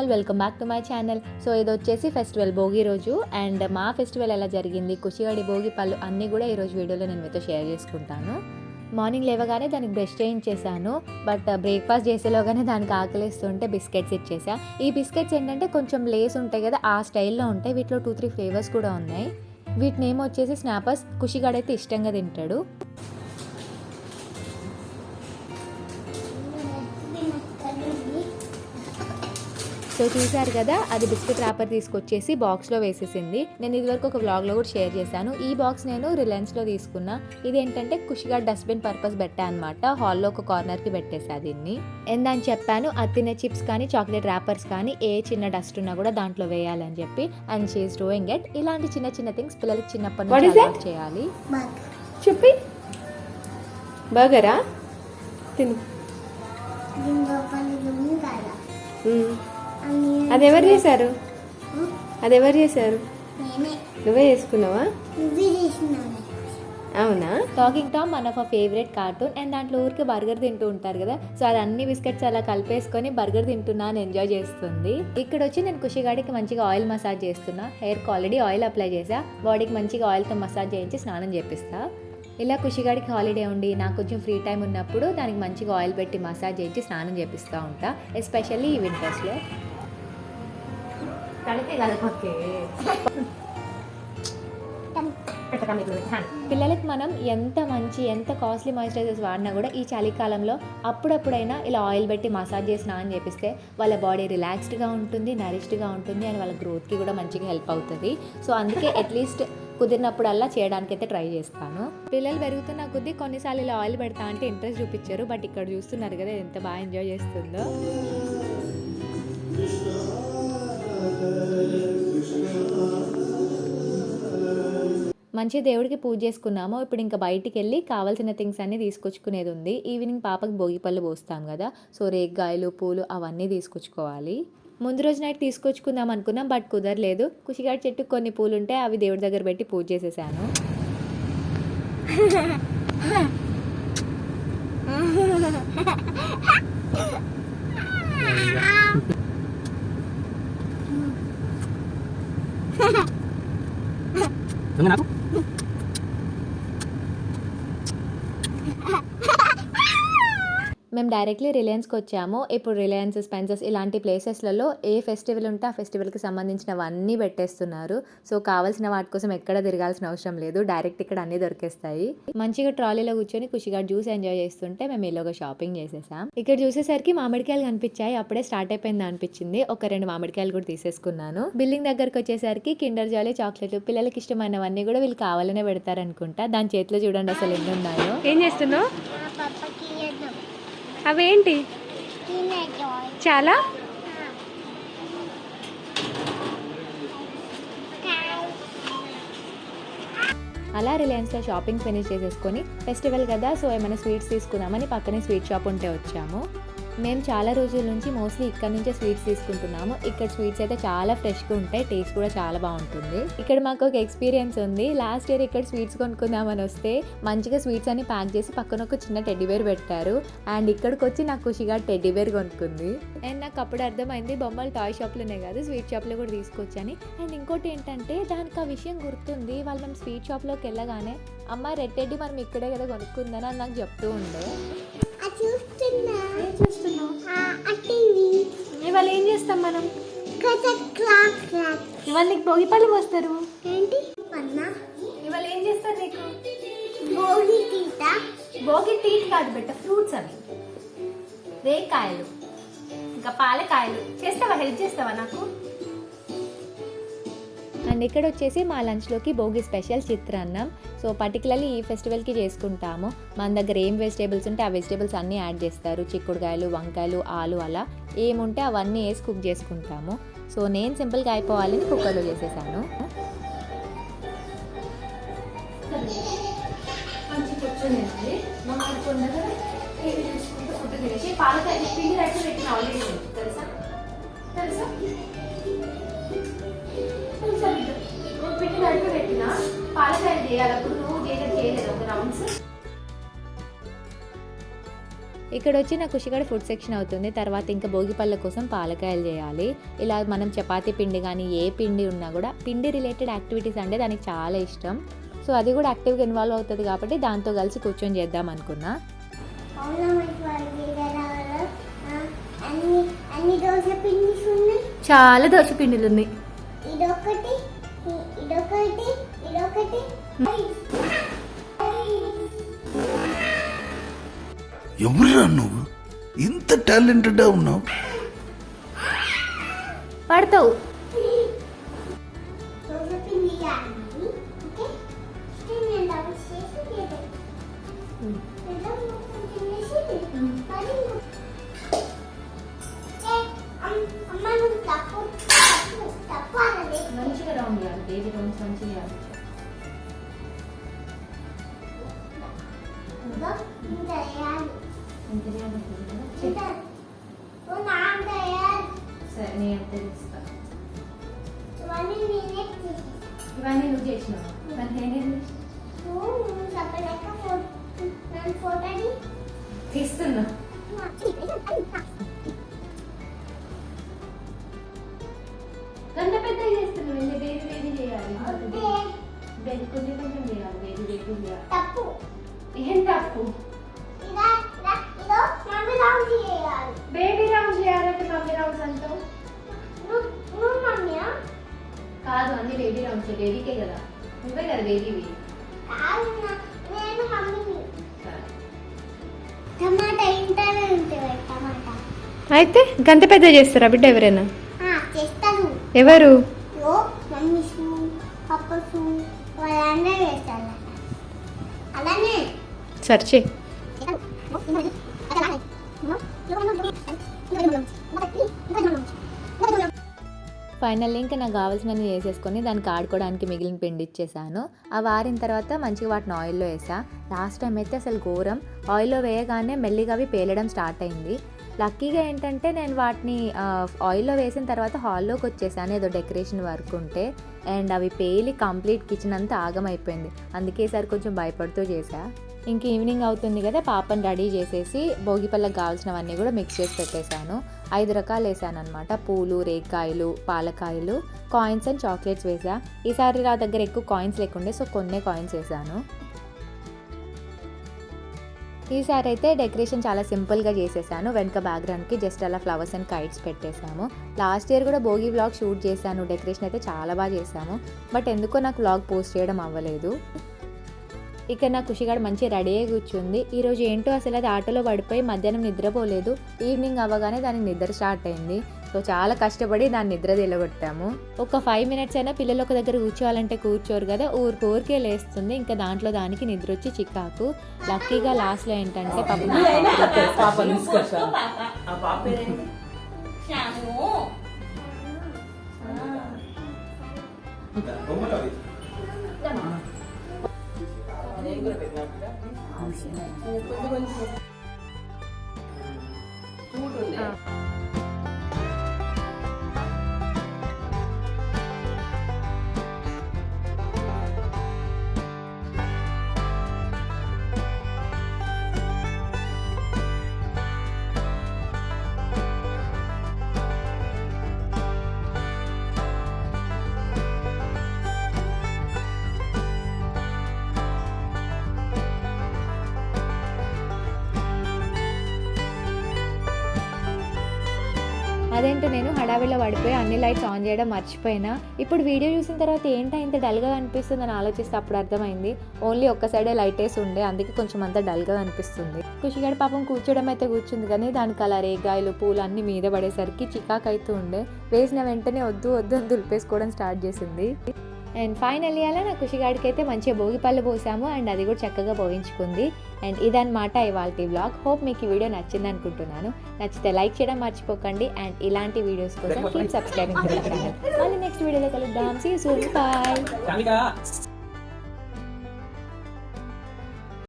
All welcome back to my channel so ఇది వచ్చేసి festival Bhogi రోజు అండ్ మా ఫెస్టివల్ ఎలా జరిగింది కుషిగడి భోగి పళ్ళు అన్నీ కూడా ఈరోజు వీడియోలో నేను మీతో షేర్ చేసుకుంటాను. మార్నింగ్ లేవగానే దానికి బ్రష్ చేయించేసాను బట్ బ్రేక్ఫాస్ట్ చేసేలోగానే దానికి ఆకలిస్తుంటే బిస్కెట్స్ ఇచ్చేసా. ఈ బిస్కెట్స్ ఏంటంటే కొంచెం లేస్ ఉంటాయి కదా ఆ స్టైల్లో ఉంటాయి. వీటిలో టూ త్రీ ఫ్లేవర్స్ కూడా ఉన్నాయి. వీటి నేమ్ వచ్చేసి స్నాపర్స్ కుషిగాడైతే ఇష్టంగా తింటాడు. సో చూసారు కదా అది బిస్కెట్ ర్యాపర్ తీసుకొచ్చేసి బాక్స్లో వేసేసింది. నేను ఇదివరకు ఒక వ్లాగ్లో కూడా షేర్ చేశాను. ఈ బాక్స్ నేను రిలయన్స్లో తీసుకున్నా. ఇది ఏంటంటే కుషిగా డస్ట్బిన్ పర్పస్ పెట్టా అనమాట హాల్లో ఒక కార్నర్కి పెట్టేసా దీన్ని. ఎందని చెప్పాను అది తినే చిప్స్ కానీ చాక్లెట్ ర్యాపర్స్ కానీ ఏ చిన్న డస్ట్ ఉన్నా కూడా దాంట్లో వేయాలని చెప్పి అండ్ షీఈస్ డూయింగ్ ఇట్ ఇలాంటి చిన్న చిన్న థింగ్స్ పిల్లలకి చిన్నప్పటి నుంచి చేయాలి. చెప్పి. బర్గరా తిను. అది ఎవరు చేశారు? అది ఎవరు చేశారు? నువ్వే చేసుకున్నావా? అవునా? టాకింగ్ టామ్ మన ఒక ఫేవరెట్ కార్టూన్ అండ్ దాంట్లో ఊరికి బర్గర్ తింటూ ఉంటారు కదా. సో అది అన్ని బిస్కెట్స్ అలా కలిపేసుకొని బర్గర్ తింటున్నా అని ఎంజాయ్ చేస్తుంది. ఇక్కడ వచ్చి నేను కుషిగాడికి మంచిగా ఆయిల్ మసాజ్ చేస్తున్నా. హెయిర్కి ఆల్రెడీ ఆయిల్ అప్లై చేసా బాడీకి మంచిగా ఆయిల్తో మసాజ్ చేయించి స్నానం చేపిస్తా. ఇలా కుషిగాడికి హాలిడే ఉండి నాకు కొంచెం ఫ్రీ టైం ఉన్నప్పుడు దానికి మంచిగా ఆయిల్ పెట్టి మసాజ్ చేయించి స్నానం చేపిస్తూ ఉంటా. ఎస్పెషల్లీ ఈ వింటర్స్లో తడితే పిల్లలకి మనం ఎంత మంచి ఎంత కాస్ట్లీ మాయిశ్చరైజర్స్ వాడినా కూడా ఈ చలికాలంలో అప్పుడప్పుడైనా ఇలా ఆయిల్ పెట్టి మసాజ్ చేసినా అని చేపిస్తే వాళ్ళ బాడీ రిలాక్స్డ్గా ఉంటుంది నరిష్డ్గా ఉంటుంది అండ్ వాళ్ళ గ్రోత్కి కూడా మంచిగా హెల్ప్ అవుతుంది. సో అందుకే అట్లీస్ట్ కుదిరినప్పుడల్లా చేయడానికి అయితే ట్రై చేస్తాను. పిల్లలు పెరుగుతున్న కొద్దీ కొన్నిసార్లు ఇలా ఆయిల్ పెడతా అంటే ఇంట్రెస్ట్ చూపించారు బట్ ఇక్కడ చూస్తున్నారు కదా ఎంత బాగా ఎంజాయ్ చేస్తుందో. మంచి దేవుడికి పూజ చేసుకున్నాము. ఇప్పుడు ఇంకా బయటికి వెళ్ళి కావాల్సిన థింగ్స్ అన్నీ తీసుకొచ్చుకునేది ఉంది. ఈవినింగ్ పాపకి భోగి పళ్ళు పోస్తాం కదా. సో రేగ్గాయలు పూలు అవన్నీ తీసుకొచ్చుకోవాలి. ముందు రోజు నైట్ తీసుకొచ్చుకుందాం అనుకున్నాం బట్ కుదరలేదు. కుషిగాడి చెట్టు కొన్ని పూలు ఉంటే అవి దేవుడి దగ్గర పెట్టి పూజ చేసేసాను. నాకు మేము డైరెక్ట్లీ రిలయన్స్కి వచ్చాము. ఇప్పుడు రిలయన్స్ స్పెన్సర్స్ ఇలాంటి ప్లేసెస్లలో ఏ ఫెస్టివల్ ఉంటే ఆ ఫెస్టివల్కి సంబంధించినవన్నీ పెట్టేస్తున్నారు. సో కావాల్సిన వాటి కోసం ఎక్కడ తిరగాల్సిన అవసరం లేదు. డైరెక్ట్ ఇక్కడ అన్నీ దొరికేస్తాయి. మంచిగా ట్రాలీలో కూర్చొని ఖుషిగా జ్యూస్ ఎంజాయ్ చేస్తుంటే మేము ఈలోగా షాపింగ్ చేసేసాం. ఇక్కడ చూసేసరికి మామిడికాయలు కనిపించాయి. అప్పుడే స్టార్ట్ అయిపోయింది అనిపించింది. ఒక రెండు మామిడికాయలు కూడా తీసేసుకున్నాను. బిల్డింగ్ దగ్గరకు వచ్చేసరికి కిండర్ జాలీ చాక్లెట్లు పిల్లలకి ఇష్టమైనవన్నీ కూడా వీళ్ళు కావాలనే పెడతారనుకుంటా. దాని చేతిలో చూడండి అసలు ఎన్ని ఉన్నాయో. ఏం చేస్తున్నావు? అవేంటి? చాలా? అలా రిలయన్స్లో షాపింగ్ ఫినిష్ చేసేసుకొని ఫెస్టివల్ కదా సో ఏమైనా స్వీట్స్ తీసుకుందామని పక్కనే స్వీట్ షాప్ ఉంటే వచ్చాము. మేము చాలా రోజుల నుంచి మోస్ట్లీ ఇక్కడ నుంచే స్వీట్స్ తీసుకుంటున్నాము. ఇక్కడ స్వీట్స్ అయితే చాలా ఫ్రెష్గా ఉంటాయి టేస్ట్ కూడా చాలా బాగుంటుంది. ఇక్కడ మాకు ఒక ఎక్స్పీరియన్స్ ఉంది. లాస్ట్ ఇయర్ ఇక్కడ స్వీట్స్ కొనుక్కుందామని వస్తే మంచిగా స్వీట్స్ అన్ని ప్యాక్ చేసి పక్కన ఒక చిన్న టెడ్డీబేర్ పెట్టారు. అండ్ ఇక్కడికి వచ్చి నాకు ఖుషిగా టెడ్డీబేర్ కొనుక్కుంది. అండ్ నాకు అప్పుడు అర్థమైంది బొమ్మలు టాయ్ షాప్లోనే కాదు స్వీట్ షాప్లో కూడా తీసుకొచ్చాని. అండ్ ఇంకోటి ఏంటంటే దానికి ఆ విషయం గుర్తుంది. వాళ్ళు మేము స్వీట్ షాప్లోకి వెళ్ళగానే అమ్మ రెడ్ టెడ్డీ మనం ఇక్కడే కదా కొనుక్కుందని అని నాకు చెప్తూ ఉండే. ఇవాళ ఏం చేస్తాం మనం? ఇవాళ నీకు భోగి పళ్ళు పోస్తారు. ఇవాళ ఏం చేస్తారు నీకు? భోగి టీట్ కాదు బెట్ట ఫ్రూట్స్ అవి. రేకాయలు ఇంకా పాలకాయలు. చేస్తావా? హెల్ప్ చేస్తావా నాకు? అండ్ ఇక్కడ వచ్చేసి మా లంచ్లోకి భోగి స్పెషల్ చిత్రాన్నం. సో పర్టికులర్లీ ఈ ఫెస్టివల్కి చేసుకుంటాము. మన దగ్గర ఏం వెజిటేబుల్స్ ఉంటే ఆ వెజిటేబుల్స్ అన్నీ యాడ్ చేస్తారు. చిక్కుడుకాయలు వంకాయలు ఆలు అలా ఏముంటే అవన్నీ వేసి కుక్ చేసుకుంటాము. సో నేను సింపుల్గా అయిపోవాలని కుక్కర్లో చేసేసాను. తెలుసా? నువ్వు చేయలేదు ఒక రౌండ్స్ ఇక్కడ వచ్చి నా కుషిగడ ఫుడ్ సెక్షన్ అవుతుంది. తర్వాత ఇంకా భోగి పళ్ళ కోసం పాలకాయలు చేయాలి. ఇలా మనం చపాతీ పిండి కానీ ఏ పిండి ఉన్నా కూడా పిండి రిలేటెడ్ యాక్టివిటీస్ అంటే దానికి చాలా ఇష్టం. సో అది కూడా యాక్టివ్గా ఇన్వాల్వ్ అవుతుంది కాబట్టి దాంతో కలిసి కూర్చొని చేద్దాం అనుకున్నా. అన్ని అన్ని దోశ పిండిస్ ఉన్నాయి? చాలా దోశ పిండిలు ఉన్నాయి ఇదొకటి ఇ- ఇదొకటి ఇదొకటి ఎవరురా నువ్వు? ఇంత టాలెంటెడ్ ఉన్నావు. పడతావు. మంచిగా రౌండ్ చేయాలి బేబీ రౌండ్స్ మంచిగా చేయాలి చేస్తా ఇవన్నీ నువ్వు చేసినావు? మరి నేనేం తీస్తున్నా. గంట పెద్ద చేస్తున్నావు. బేబీ బేబీ చేయాలి? కొంచెం కొంచెం చేయాలి. బేబీ బేబీ చేయాలి తప్పు. ఏం తప్పు? అయితే గంత పెద్ద చేస్తారా బిడ్డ ఎవరైనా? ఎవరు? సర్చే ఫైనల్లీ ఇంకా నాకు కావాల్సినవి చేసేసుకొని దానికి ఆడుకోవడానికి మిగిలిన పిండి ఇచ్చేసాను. ఆ వారిన తర్వాత మంచిగా వాటిని ఆయిల్లో వేసా. లాస్ట్ టైం అయితే అసలు ఘోరం. ఆయిల్లో వేయగానే మెల్లిగా అవి పేలడం స్టార్ట్ అయింది. లక్కీగా ఏంటంటే నేను వాటిని ఆయిల్లో వేసిన తర్వాత హాల్లోకి వచ్చేసాను ఏదో డెకరేషన్ వర్క్ ఉంటే. అండ్ అవి పేలి కంప్లీట్ కిచెన్ అంతా ఆగమైపోయింది అందుకే ఈసారి కొంచెం భయపడుతూ చేశా. ఇంక ఈవినింగ్ అవుతుంది కదా పాపని రెడీ చేసేసి భోగిపళ్ళకి కావాల్సినవన్నీ కూడా మిక్స్ చేసి పెట్టేశాను. ఐదు రకాలు వేసాను అనమాట పూలు రేకాయలు పాలకాయలు కాయిన్స్ అండ్ చాక్లెట్స్ వేసా ఈసారి నా దగ్గర ఎక్కువ కాయిన్స్ లేకుండే సో కొన్నే కాయిన్స్ వేసాను ఈసారి అయితే డెకరేషన్ చాలా సింపుల్గా చేసేసాను. వెనక బ్యాక్గ్రౌండ్కి జస్ట్ అలా ఫ్లవర్స్ అండ్ కైట్స్ పెట్టేశాము లాస్ట్ ఇయర్ కూడా భోగి వ్లాగ్ షూట్ చేశాను. డెకరేషన్ అయితే చాలా బాగా చేశాము. బట్ ఎందుకో నాకు వ్లాగ్ పోస్ట్ చేయడం అవ్వలేదు. ఇక నా ఖుషిగాడు మంచి రెడీ అయ్యి కూర్చుంది. ఈరోజు ఏంటో అసలు అది ఆటోలో పడిపోయి మధ్యాహ్నం నిద్రపోలేదు. ఈవినింగ్ అవ్వగానే దానికి నిద్ర స్టార్ట్ అయింది. సో చాలా కష్టపడి దాన్ని నిద్ర తెలగొట్టాము ఒక ఫైవ్ మినిట్స్ అయినా పిల్లలు ఒక దగ్గర కూర్చోవాలంటే కూర్చోరు కదా ఊరికి ఊరికే లేస్తుంది. ఇంకా దాంట్లో దానికి నిద్ర వచ్చి చిక్కాకు లక్కీగా లాస్ట్లో ఏంటంటే పాపం అదేంటో నేను హడావిడిలో పడిపోయి అన్ని లైట్స్ ఆన్ చేయడం మర్చిపోయినా. ఇప్పుడు వీడియో చూసిన తర్వాత ఏంటో ఇంత డల్గా అనిపిస్తుంది అని ఆలోచిస్తే అప్పుడు అర్థమైంది. ఓన్లీ ఒక్క సైడే లైట్ వేసి ఉండే అందుకే కొంచెం అంత డల్గా అనిపిస్తుంది. ఖుషిగాడు పాపం కూర్చోడం అయితే కూర్చుంది కానీ దానికి అలా రేగాయలు పూలు అన్ని మీద పడేసరికి చికాకు అవుతూ ఉండే. వేసిన వెంటనే వద్దు వద్దు అని దులిపేసుకోవడం స్టార్ట్ చేసింది. అండ్ ఫైనల్లీ అలా నా ఖుషిగాడికి అయితే మంచిగా భోగి పళ్ళు పోసాము. అండ్ అది కూడా చక్కగా పోయించుకుంది. అండ్ ఇదన్నమాట ఇవాళ వ్లాగ్ హోప్ మీకు ఈ వీడియో నచ్చింది అనుకుంటున్నాను నచ్చితే లైక్ చేయడం మర్చిపోకండి. అండ్ ఇలాంటి వీడియోస్ కోసం కీప్ సబ్స్క్రైబింగ్ మళ్ళీ నెక్స్ట్ వీడియోలో కలుద్దాం. See soon bye